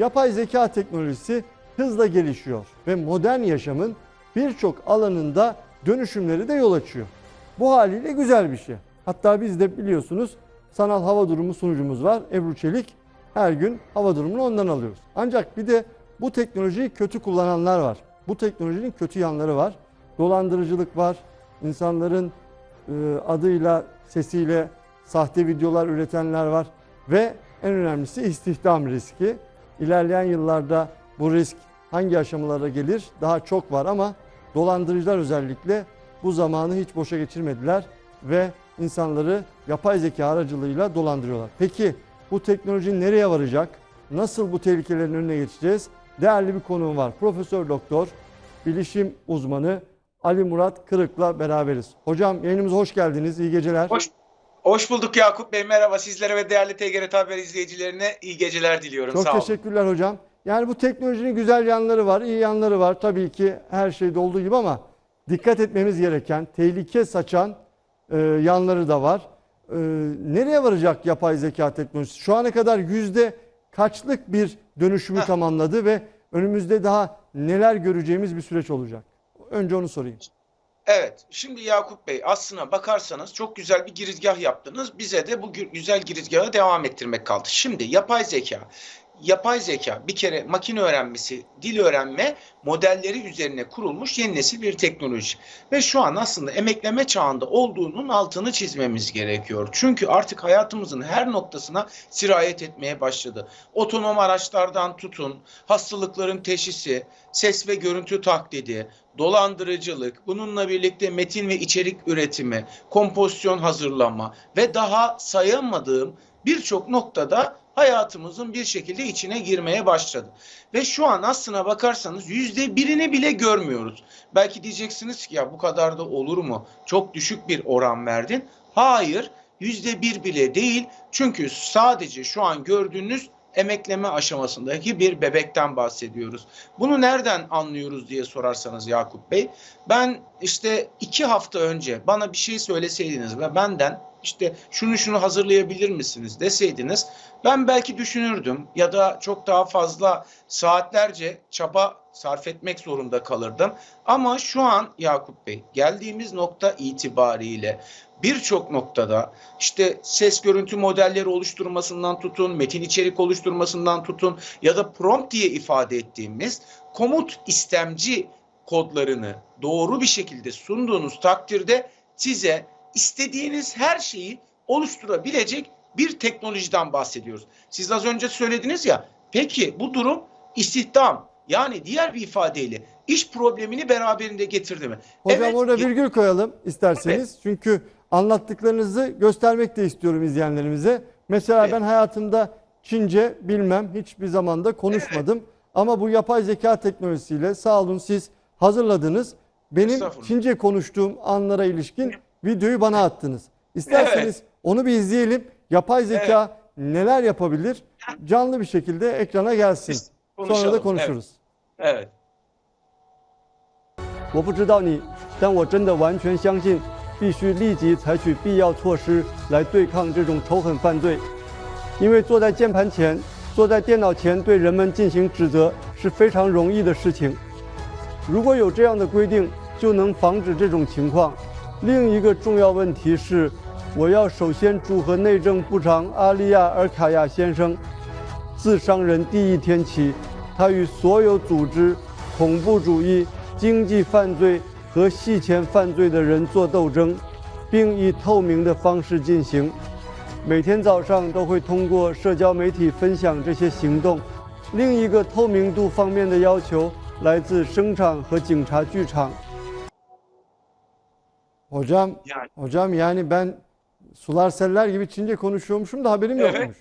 Yapay zeka teknolojisi hızla gelişiyor ve modern yaşamın birçok alanında dönüşümleri de yol açıyor. Bu haliyle güzel bir şey. Hatta biz de biliyorsunuz sanal hava durumu sunucumuz var. Ebru Çelik her gün hava durumunu ondan alıyoruz. Ancak bir de bu teknolojiyi kötü kullananlar var. Bu teknolojinin kötü yanları var. Dolandırıcılık var. İnsanların e, adıyla, sesiyle sahte videolar üretenler var. Ve en önemlisi istihdam riski. İlerleyen yıllarda bu risk hangi aşamalara gelir daha çok var ama dolandırıcılar özellikle bu zamanı hiç boşa geçirmediler ve insanları yapay zeka aracılığıyla dolandırıyorlar. Peki bu teknoloji nereye varacak? Nasıl bu tehlikelerin önüne geçeceğiz? Değerli bir konuğum var. Profesör Doktor, bilişim uzmanı Ali Murat Kırık'la beraberiz. Hocam yayınımıza hoş geldiniz. İyi geceler. Hoş, hoş bulduk Yakup Bey. Merhaba sizlere ve değerli TGRT Haber izleyicilerine iyi geceler diliyorum. Çok Sağ olun. teşekkürler hocam. Yani bu teknolojinin güzel yanları var, iyi yanları var. Tabii ki her şeyde olduğu gibi ama dikkat etmemiz gereken, tehlike saçan e, yanları da var. E, nereye varacak yapay zeka teknolojisi? Şu ana kadar yüzde kaçlık bir dönüşümü Heh. tamamladı ve önümüzde daha neler göreceğimiz bir süreç olacak? Önce onu sorayım. Evet, şimdi Yakup Bey aslına bakarsanız çok güzel bir girizgah yaptınız. Bize de bu gü- güzel girizgahı devam ettirmek kaldı. Şimdi yapay zeka. Yapay zeka bir kere makine öğrenmesi, dil öğrenme modelleri üzerine kurulmuş yeni nesil bir teknoloji. Ve şu an aslında emekleme çağında olduğunun altını çizmemiz gerekiyor. Çünkü artık hayatımızın her noktasına sirayet etmeye başladı. Otonom araçlardan tutun, hastalıkların teşhisi, ses ve görüntü taklidi, dolandırıcılık, bununla birlikte metin ve içerik üretimi, kompozisyon hazırlama ve daha sayamadığım birçok noktada hayatımızın bir şekilde içine girmeye başladı. Ve şu an aslına bakarsanız yüzde birini bile görmüyoruz. Belki diyeceksiniz ki ya bu kadar da olur mu? Çok düşük bir oran verdin. Hayır yüzde bir bile değil. Çünkü sadece şu an gördüğünüz emekleme aşamasındaki bir bebekten bahsediyoruz. Bunu nereden anlıyoruz diye sorarsanız Yakup Bey. Ben işte iki hafta önce bana bir şey söyleseydiniz ve benden işte şunu şunu hazırlayabilir misiniz deseydiniz ben belki düşünürdüm ya da çok daha fazla saatlerce çaba sarf etmek zorunda kalırdım. Ama şu an Yakup Bey geldiğimiz nokta itibariyle birçok noktada işte ses görüntü modelleri oluşturmasından tutun, metin içerik oluşturmasından tutun ya da prompt diye ifade ettiğimiz komut istemci kodlarını doğru bir şekilde sunduğunuz takdirde size istediğiniz her şeyi oluşturabilecek bir teknolojiden bahsediyoruz. Siz az önce söylediniz ya, peki bu durum istihdam yani diğer bir ifadeyle iş problemini beraberinde getirdi mi? Hocam Evet, orada virgül koyalım isterseniz. Çünkü anlattıklarınızı göstermek de istiyorum izleyenlerimize. Mesela Evet. ben hayatımda Çince bilmem hiçbir zamanda konuşmadım. Ama bu yapay zeka teknolojisiyle sağ olun siz hazırladınız. Benim. Çince konuştuğum anlara ilişkin videoyu bana attınız. İsterseniz Evet. onu bir izleyelim. Yapay zeka neler yapabilir? Canlı bir şekilde ekrana gelsin. Biz Sonra da konuşalım. konuşuruz. Evet. evet. 我不知道你，但我真的完全相信，必须立即采取必要措施来对抗这种仇恨犯罪。因为坐在键盘前、坐在电脑前对人们进行指责是非常容易的事情。如果有这样的规定，就能防止这种情况。 另一个重要问题是，我要首先祝贺内政部长阿利亚·尔卡亚先生。自商人第一天起，他与所有组织、恐怖主义、经济犯罪和洗钱犯罪的人做斗争，并以透明的方式进行。每天早上都会通过社交媒体分享这些行动。另一个透明度方面的要求来自声场和警察剧场。Hocam Yani Hocam yani ben sular seller gibi Çince konuşuyormuşum da haberim Evet. yokmuş.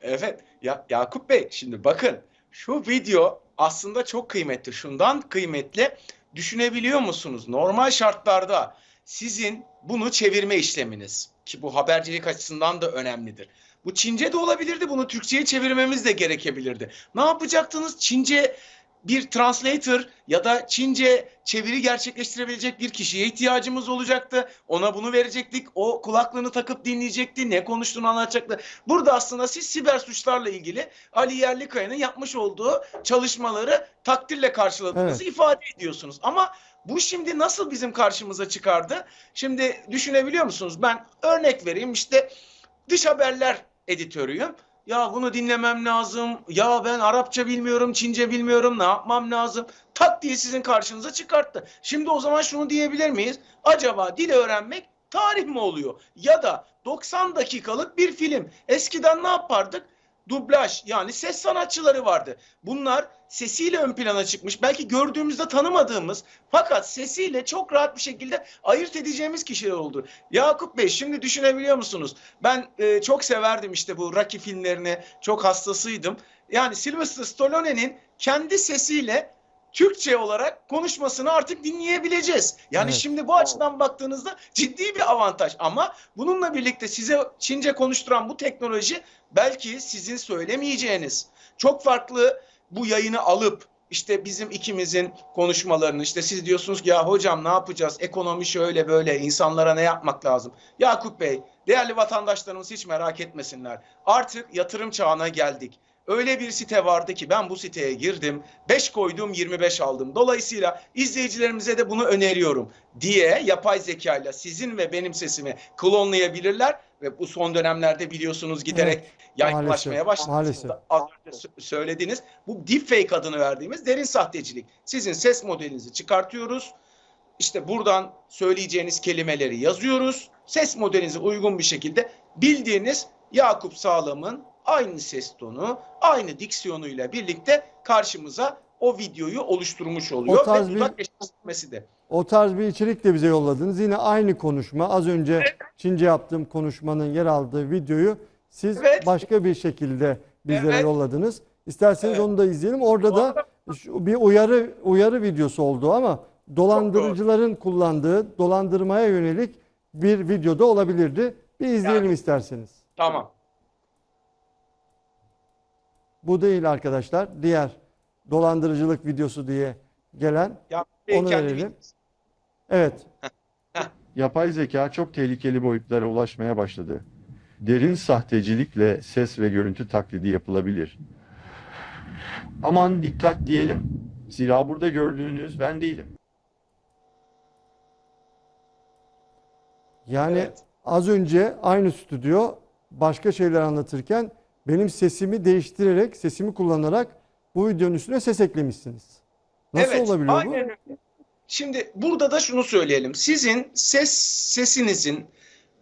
Evet. Ya Yakup Bey şimdi bakın şu video aslında çok kıymetli. Şundan kıymetli. Düşünebiliyor musunuz? Normal şartlarda sizin bunu çevirme işleminiz ki bu habercilik açısından da önemlidir. Bu Çince de olabilirdi. Bunu Türkçe'ye çevirmemiz de gerekebilirdi. Ne yapacaktınız? Çince bir translator ya da Çince çeviri gerçekleştirebilecek bir kişiye ihtiyacımız olacaktı. Ona bunu verecektik. O kulaklığını takıp dinleyecekti. Ne konuştuğunu anlatacaktı. Burada aslında siz siber suçlarla ilgili Ali Yerlikaya'nın yapmış olduğu çalışmaları takdirle karşıladığınızı ifade ediyorsunuz. Ama bu şimdi nasıl bizim karşımıza çıkardı? Şimdi düşünebiliyor musunuz? Ben örnek vereyim işte dış haberler editörüyüm. Ya bunu dinlemem lazım. Ya ben Arapça bilmiyorum, Çince bilmiyorum. Ne yapmam lazım? Tak diye sizin karşınıza çıkarttı. Şimdi o zaman şunu diyebilir miyiz? Acaba dil öğrenmek tarih mi oluyor? Ya da 90 dakikalık bir film. Eskiden ne yapardık? Dublaj yani ses sanatçıları vardı. Bunlar sesiyle ön plana çıkmış. Belki gördüğümüzde tanımadığımız fakat sesiyle çok rahat bir şekilde ayırt edeceğimiz kişiler oldu. Yakup Bey şimdi düşünebiliyor musunuz? Ben e, çok severdim işte bu Rocky filmlerini. Çok hastasıydım. Yani Sylvester Stallone'nin kendi sesiyle Türkçe olarak konuşmasını artık dinleyebileceğiz. Yani Evet. şimdi bu açıdan baktığınızda ciddi bir avantaj ama bununla birlikte size Çince konuşturan bu teknoloji belki sizin söylemeyeceğiniz çok farklı bu yayını alıp işte bizim ikimizin konuşmalarını işte siz diyorsunuz ki ya hocam ne yapacağız ekonomi şöyle böyle insanlara ne yapmak lazım. Yakup Bey değerli vatandaşlarımız hiç merak etmesinler artık yatırım çağına geldik. Öyle bir site vardı ki ben bu siteye girdim 5 koydum 25 aldım. Dolayısıyla izleyicilerimize de bunu öneriyorum diye yapay zeka ile sizin ve benim sesimi klonlayabilirler ve bu son dönemlerde biliyorsunuz giderek yaygınlaşmaya maalesef, başladı. maalesef. Az önce sö- söylediğiniz bu deepfake adını verdiğimiz derin sahtecilik. Sizin ses modelinizi çıkartıyoruz. İşte buradan söyleyeceğiniz kelimeleri yazıyoruz. Ses modelinize uygun bir şekilde bildiğiniz Yakup Sağlam'ın aynı ses tonu, aynı diksiyonuyla birlikte karşımıza o videoyu oluşturmuş oluyor. O tarz Ve bir- dudak eşleştirmesi de. O tarz bir içerik de bize yolladınız. Yine aynı konuşma. Az önce Çince yaptığım konuşmanın yer aldığı videoyu siz Evet. başka bir şekilde bizlere Evet. yolladınız. İsterseniz Evet. onu da izleyelim. Orada da bir uyarı uyarı videosu oldu ama dolandırıcıların kullandığı dolandırmaya yönelik bir videoda olabilirdi. Bir izleyelim Yani- isterseniz. Tamam. Bu değil arkadaşlar. Diğer dolandırıcılık videosu diye gelen. Yakup Onu verelim. Evet. Yapay zeka çok tehlikeli boyutlara ulaşmaya başladı. Derin sahtecilikle ses ve görüntü taklidi yapılabilir. Aman dikkat diyelim. Zira burada gördüğünüz ben değilim. Yani Evet. az önce aynı stüdyo başka şeyler anlatırken benim sesimi değiştirerek, sesimi kullanarak bu videonun üstüne ses eklemişsiniz. Nasıl Evet, olabiliyor bu? aynen öyle. Şimdi burada da şunu söyleyelim. Sizin ses sesinizin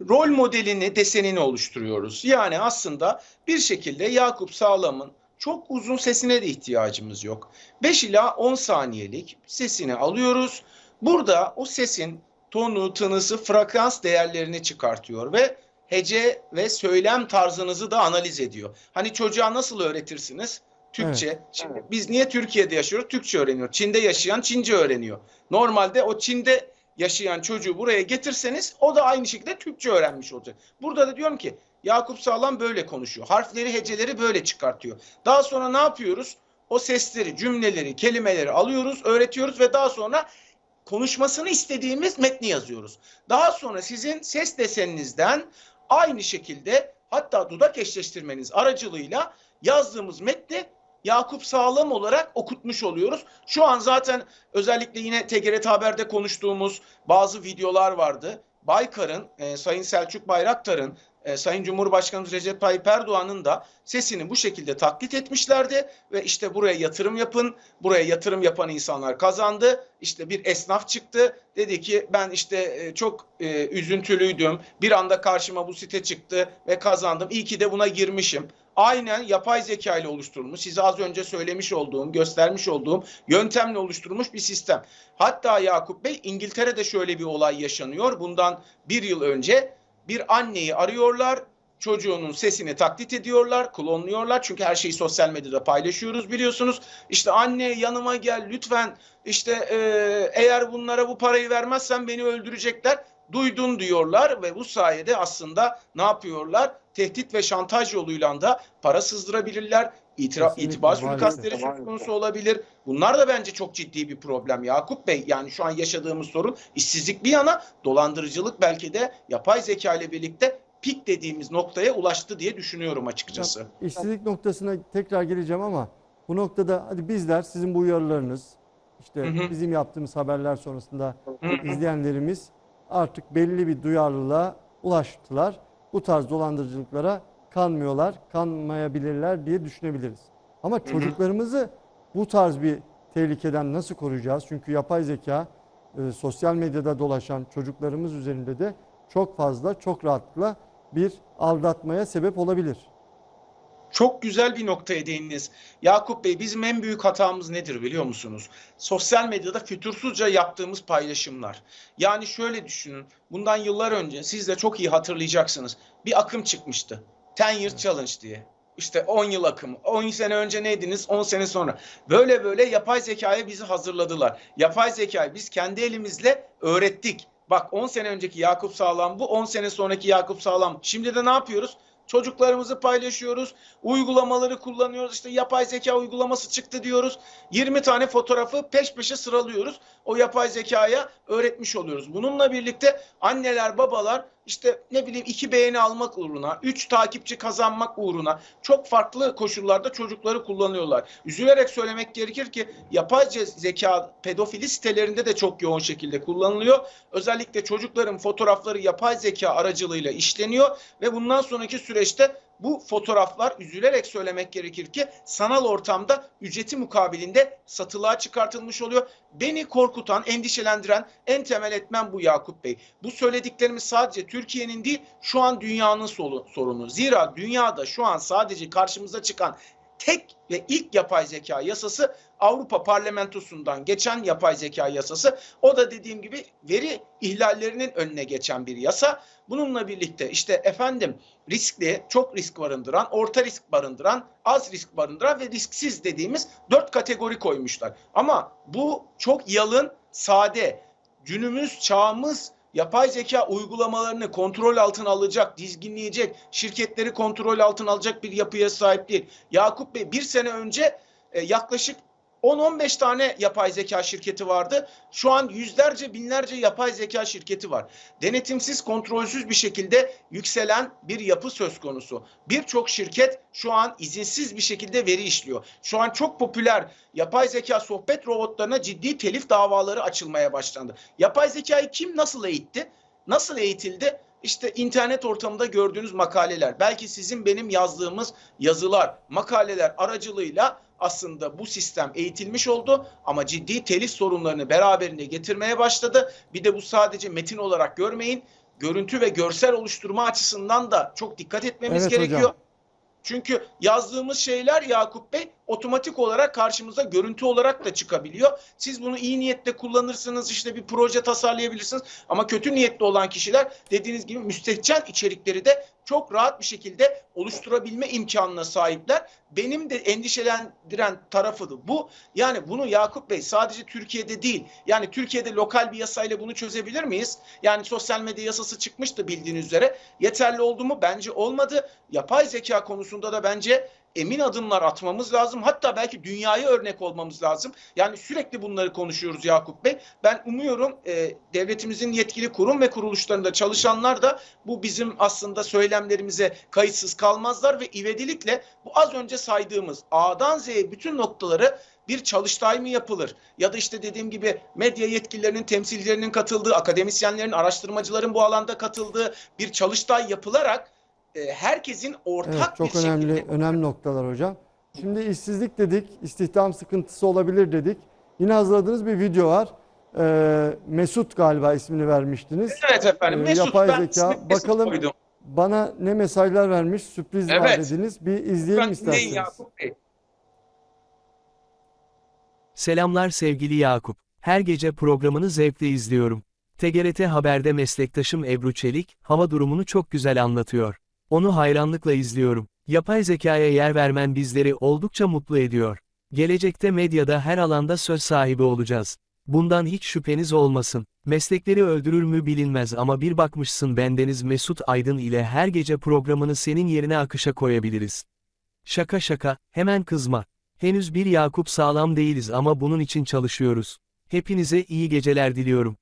rol modelini, desenini oluşturuyoruz. Yani aslında bir şekilde Yakup Sağlam'ın çok uzun sesine de ihtiyacımız yok. 5 ila 10 saniyelik sesini alıyoruz. Burada o sesin tonu, tınısı, frekans değerlerini çıkartıyor ve hece ve söylem tarzınızı da analiz ediyor. Hani çocuğa nasıl öğretirsiniz? Türkçe. Şimdi biz niye Türkiye'de yaşıyoruz? Türkçe öğreniyor. Çin'de yaşayan Çince öğreniyor. Normalde o Çin'de yaşayan çocuğu buraya getirseniz o da aynı şekilde Türkçe öğrenmiş olacak. Burada da diyorum ki Yakup Sağlam böyle konuşuyor. Harfleri, heceleri böyle çıkartıyor. Daha sonra ne yapıyoruz? O sesleri, cümleleri, kelimeleri alıyoruz, öğretiyoruz ve daha sonra konuşmasını istediğimiz metni yazıyoruz. Daha sonra sizin ses deseninizden aynı şekilde hatta dudak eşleştirmeniz aracılığıyla yazdığımız metni Yakup Sağlam olarak okutmuş oluyoruz. Şu an zaten özellikle yine TGRT Haber'de konuştuğumuz bazı videolar vardı. Baykar'ın, e, Sayın Selçuk Bayraktar'ın, e, Sayın Cumhurbaşkanımız Recep Tayyip Erdoğan'ın da sesini bu şekilde taklit etmişlerdi. Ve işte buraya yatırım yapın, buraya yatırım yapan insanlar kazandı. İşte bir esnaf çıktı. Dedi ki ben işte e, çok e, üzüntülüydüm. Bir anda karşıma bu site çıktı ve kazandım. İyi ki de buna girmişim. Aynen yapay zeka ile oluşturulmuş. Size az önce söylemiş olduğum, göstermiş olduğum yöntemle oluşturulmuş bir sistem. Hatta Yakup Bey İngiltere'de şöyle bir olay yaşanıyor. Bundan bir yıl önce bir anneyi arıyorlar. Çocuğunun sesini taklit ediyorlar, klonluyorlar. Çünkü her şeyi sosyal medyada paylaşıyoruz biliyorsunuz. İşte anne yanıma gel lütfen. İşte e, eğer bunlara bu parayı vermezsen beni öldürecekler. Duydun diyorlar ve bu sayede aslında ne yapıyorlar? Tehdit ve şantaj yoluyla da para sızdırabilirler. İtira, itibar suikastleri söz konusu olabilir. Bunlar da bence çok ciddi bir problem Yakup Bey. Yani şu an yaşadığımız sorun işsizlik bir yana dolandırıcılık belki de yapay zeka ile birlikte pik dediğimiz noktaya ulaştı diye düşünüyorum açıkçası. İşsizlik noktasına tekrar geleceğim ama bu noktada hadi bizler sizin bu uyarılarınız işte Hı hı. bizim yaptığımız haberler sonrasında Hı hı. izleyenlerimiz artık belli bir duyarlılığa ulaştılar. Bu tarz dolandırıcılıklara kanmıyorlar, kanmayabilirler diye düşünebiliriz. Ama çocuklarımızı bu tarz bir tehlikeden nasıl koruyacağız? Çünkü yapay zeka e, sosyal medyada dolaşan çocuklarımız üzerinde de çok fazla, çok rahatlıkla bir aldatmaya sebep olabilir. Çok güzel bir noktaya değindiniz. Yakup Bey bizim en büyük hatamız nedir biliyor musunuz? Sosyal medyada fütursuzca yaptığımız paylaşımlar. Yani şöyle düşünün. Bundan yıllar önce siz de çok iyi hatırlayacaksınız. Bir akım çıkmıştı. 10 Year Challenge diye. İşte 10 yıl akımı. 10 sene önce neydiniz? 10 sene sonra. Böyle böyle yapay zekaya bizi hazırladılar. Yapay zekayı biz kendi elimizle öğrettik. Bak 10 sene önceki Yakup Sağlam bu, 10 sene sonraki Yakup Sağlam. Şimdi de ne yapıyoruz? Çocuklarımızı paylaşıyoruz. Uygulamaları kullanıyoruz. İşte yapay zeka uygulaması çıktı diyoruz. 20 tane fotoğrafı peş peşe sıralıyoruz. O yapay zekaya öğretmiş oluyoruz. Bununla birlikte anneler, babalar işte ne bileyim iki beğeni almak uğruna, üç takipçi kazanmak uğruna çok farklı koşullarda çocukları kullanıyorlar. Üzülerek söylemek gerekir ki yapay zeka pedofili sitelerinde de çok yoğun şekilde kullanılıyor. Özellikle çocukların fotoğrafları yapay zeka aracılığıyla işleniyor ve bundan sonraki süreçte bu fotoğraflar üzülerek söylemek gerekir ki sanal ortamda ücreti mukabilinde satılığa çıkartılmış oluyor. Beni korkutan, endişelendiren en temel etmen bu Yakup Bey. Bu söylediklerimiz sadece Türkiye'nin değil şu an dünyanın sorunu. Zira dünyada şu an sadece karşımıza çıkan tek ve ilk yapay zeka yasası Avrupa Parlamentosu'ndan geçen yapay zeka yasası. O da dediğim gibi veri ihlallerinin önüne geçen bir yasa. Bununla birlikte işte efendim riskli, çok risk barındıran, orta risk barındıran, az risk barındıran ve risksiz dediğimiz dört kategori koymuşlar. Ama bu çok yalın, sade, günümüz, çağımız yapay zeka uygulamalarını kontrol altına alacak, dizginleyecek, şirketleri kontrol altına alacak bir yapıya sahip değil. Yakup Bey bir sene önce e, yaklaşık 10-15 tane yapay zeka şirketi vardı. Şu an yüzlerce binlerce yapay zeka şirketi var. Denetimsiz, kontrolsüz bir şekilde yükselen bir yapı söz konusu. Birçok şirket şu an izinsiz bir şekilde veri işliyor. Şu an çok popüler yapay zeka sohbet robotlarına ciddi telif davaları açılmaya başlandı. Yapay zekayı kim nasıl eğitti? Nasıl eğitildi? İşte internet ortamında gördüğünüz makaleler, belki sizin benim yazdığımız yazılar, makaleler aracılığıyla aslında bu sistem eğitilmiş oldu ama ciddi telif sorunlarını beraberinde getirmeye başladı. Bir de bu sadece metin olarak görmeyin, görüntü ve görsel oluşturma açısından da çok dikkat etmemiz Evet gerekiyor. hocam. Çünkü yazdığımız şeyler Yakup Bey otomatik olarak karşımıza görüntü olarak da çıkabiliyor. Siz bunu iyi niyetle kullanırsınız işte bir proje tasarlayabilirsiniz ama kötü niyetli olan kişiler dediğiniz gibi müstehcen içerikleri de çok rahat bir şekilde oluşturabilme imkanına sahipler. Benim de endişelendiren tarafı da bu. Yani bunu Yakup Bey sadece Türkiye'de değil yani Türkiye'de lokal bir yasayla bunu çözebilir miyiz? Yani sosyal medya yasası çıkmıştı bildiğiniz üzere. Yeterli oldu mu? Bence olmadı. Yapay zeka konusunda da bence emin adımlar atmamız lazım. Hatta belki dünyaya örnek olmamız lazım. Yani sürekli bunları konuşuyoruz Yakup Bey. Ben umuyorum e, devletimizin yetkili kurum ve kuruluşlarında çalışanlar da bu bizim aslında söylemlerimize kayıtsız kalmazlar ve ivedilikle bu az önce saydığımız A'dan Z'ye bütün noktaları bir çalıştay mı yapılır? Ya da işte dediğim gibi medya yetkililerinin, temsilcilerinin katıldığı, akademisyenlerin, araştırmacıların bu alanda katıldığı bir çalıştay yapılarak e, herkesin ortak Evet, çok bir önemli şekilde önemli noktalar hocam. Şimdi işsizlik dedik, istihdam sıkıntısı olabilir dedik. Yine hazırladığınız bir video var. Ee, Mesut galiba ismini vermiştiniz. Evet efendim. Ee, Mesut yapay ben zeka. Mesut Bakalım koydum. Bana ne mesajlar vermiş, sürpriz var Evet. dediniz. Bir izleyelim Ben isterseniz. Yakup Bey. Selamlar sevgili Yakup. Her gece programını zevkle izliyorum. TGRT Haber'de meslektaşım Ebru Çelik, hava durumunu çok güzel anlatıyor. Onu hayranlıkla izliyorum. Yapay zekaya yer vermen bizleri oldukça mutlu ediyor. Gelecekte medyada her alanda söz sahibi olacağız. Bundan hiç şüpheniz olmasın. Meslekleri öldürür mü bilinmez ama bir bakmışsın bendeniz Mesut Aydın ile her gece programını senin yerine akışa koyabiliriz. Şaka şaka, hemen kızma. Henüz bir Yakup sağlam değiliz ama bunun için çalışıyoruz. Hepinize iyi geceler diliyorum.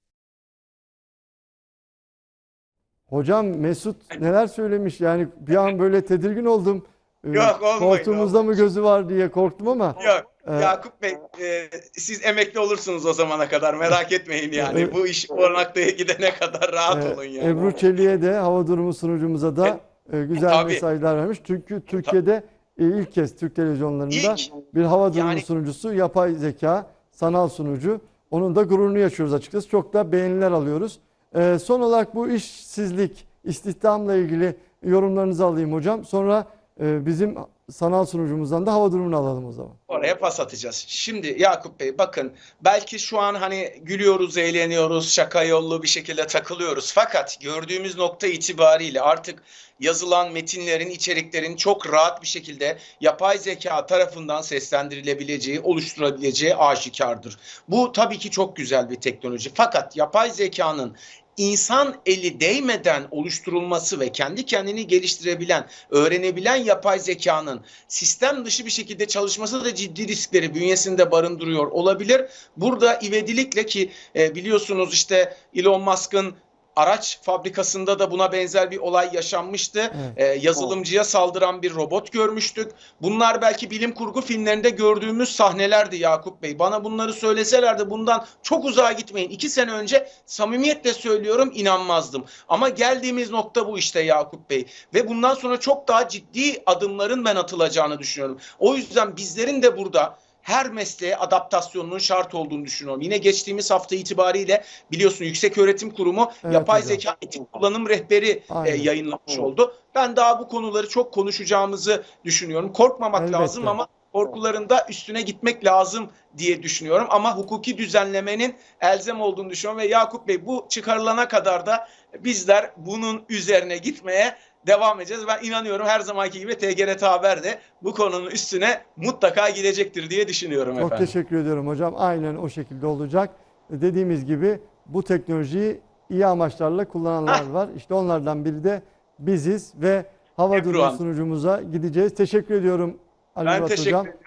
Hocam Mesut neler söylemiş yani bir an böyle tedirgin oldum. Ee, Yok, olmayın, Koltuğumuzda mı gözü var diye korktum ama Yok Ee, Yakup Bey e, siz emekli olursunuz o zamana kadar merak etmeyin yani. Evet. Bu iş o noktaya gidene kadar rahat e, olun yani. Ebru Çelik'e de hava durumu sunucumuza da e, güzel tabii. mesajlar vermiş. Çünkü Türkiye'de e, ilk kez Türk televizyonlarında İlk bir hava durumu Yani- sunucusu, yapay zeka, sanal sunucu. Onun da gururunu yaşıyoruz açıkçası. Çok da beğeniler alıyoruz. E, son olarak bu işsizlik, istihdamla ilgili yorumlarınızı alayım hocam. Sonra e, bizim sanal sunucumuzdan da hava durumunu alalım o zaman. Oraya pas atacağız. Şimdi Yakup Bey bakın belki şu an hani gülüyoruz, eğleniyoruz, şaka yollu bir şekilde takılıyoruz. Fakat gördüğümüz nokta itibariyle artık yazılan metinlerin, içeriklerin çok rahat bir şekilde yapay zeka tarafından seslendirilebileceği, oluşturabileceği aşikardır. Bu tabii ki çok güzel bir teknoloji. Fakat yapay zekanın insan eli değmeden oluşturulması ve kendi kendini geliştirebilen, öğrenebilen yapay zekanın sistem dışı bir şekilde çalışması da ciddi riskleri bünyesinde barındırıyor olabilir. Burada ivedilikle ki e, biliyorsunuz işte Elon Musk'ın araç fabrikasında da buna benzer bir olay yaşanmıştı. Evet. E, yazılımcıya saldıran bir robot görmüştük. Bunlar belki bilim kurgu filmlerinde gördüğümüz sahnelerdi Yakup Bey. Bana bunları söyleselerdi bundan çok uzağa gitmeyin. İki sene önce samimiyetle söylüyorum inanmazdım. Ama geldiğimiz nokta bu işte Yakup Bey. Ve bundan sonra çok daha ciddi adımların ben atılacağını düşünüyorum. O yüzden bizlerin de burada her mesleğe adaptasyonunun şart olduğunu düşünüyorum. Yine geçtiğimiz hafta itibariyle biliyorsun Yüksek Öğretim Kurumu Evet yapay hocam. zeka etik kullanım rehberi e, yayınlamış oldu. Ben daha bu konuları çok konuşacağımızı düşünüyorum. Korkmamak Elbette. lazım ama korkuların da üstüne gitmek lazım diye düşünüyorum. Ama hukuki düzenlemenin elzem olduğunu düşünüyorum ve Yakup Bey bu çıkarılana kadar da bizler bunun üzerine gitmeye devam edeceğiz. Ben inanıyorum her zamanki gibi TGRT Haber de bu konunun üstüne mutlaka gidecektir diye düşünüyorum Çok efendim. teşekkür ediyorum hocam. Aynen o şekilde olacak. Dediğimiz gibi bu teknolojiyi iyi amaçlarla kullananlar var. İşte onlardan biri de biziz ve hava durumu sunucumuza gideceğiz. Teşekkür ediyorum Ali Ben Murat teşekkür hocam. ederim.